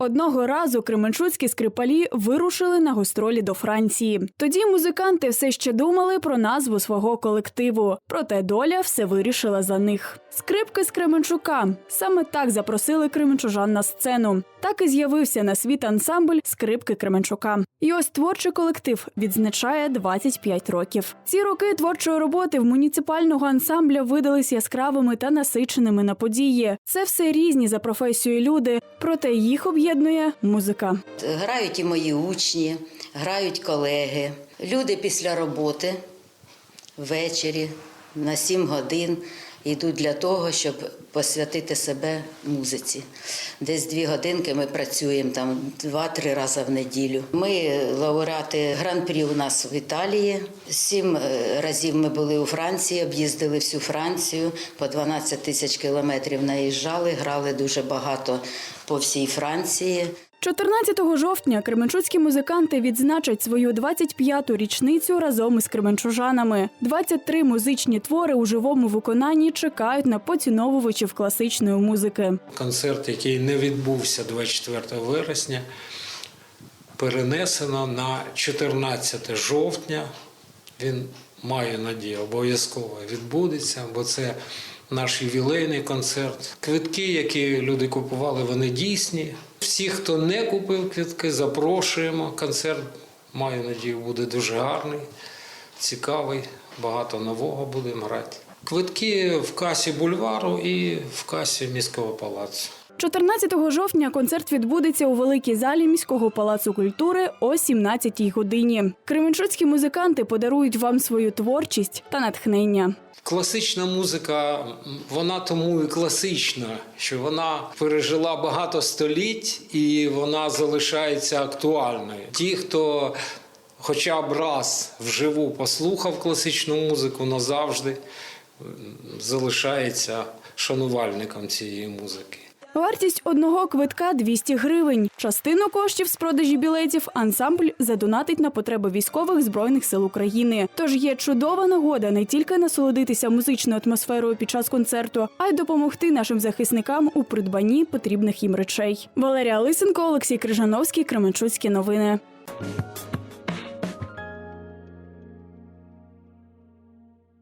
Одного разу кременчуцькі скрипалі вирушили на гастролі до Франції. Тоді музиканти все ще думали про назву свого колективу, проте доля все вирішила за них. Скрипки з Кременчука саме так запросили кременчужан на сцену. Так і з'явився на світ ансамбль скрипки Кременчука. І ось творчий колектив відзначає 25 років. Ці роки творчої роботи в муніципального ансамбля видались яскравими та насиченими на події. Це все різні за професією люди, проте їх об'єднує музика. Грають і мої учні, грають колеги. Люди після роботи ввечері на 7 годин йдуть для того, щоб посвятити себе музиці. Десь дві годинки ми працюємо там два-три рази в неділю. Ми лауреати гран-прі у нас в Італії. Сім е, разів ми були у Франції, об'їздили всю Францію, по 12 тисяч кілометрів наїжджали, грали дуже багато по всій Франції. 14 жовтня кременчуцькі музиканти відзначать свою 25-ту річницю разом із кременчужанами. 23 музичні твори у живому виконанні чекають на поціновувачів класичної музики. Концерт, який не відбувся 24 вересня, перенесено на 14 жовтня. Він має надію, обов'язково відбудеться, бо це наш ювілейний концерт. Квитки, які люди купували, вони дійсні. Всі, хто не купив квитки, запрошуємо. Концерт, маю надію, буде дуже гарний, цікавий, багато нового будемо грати. Квитки в касі бульвару і в касі міського палацу. 14 жовтня концерт відбудеться у великій залі міського палацу культури о 17-й годині. Кременчуцькі музиканти подарують вам свою творчість та натхнення. Класична музика, вона тому і класична, що вона пережила багато століть і вона залишається актуальною. Ті, хто хоча б раз вживу послухав класичну музику, назавжди залишається шанувальником цієї музики. Вартість одного квитка 200 гривень. Частину коштів з продажі білетів ансамбль задонатить на потреби військових збройних сил України. Тож є чудова нагода не тільки насолодитися музичною атмосферою під час концерту, а й допомогти нашим захисникам у придбанні потрібних їм речей. Валерія Лисенко, Олексій Крижановський, Кременчуцькі новини.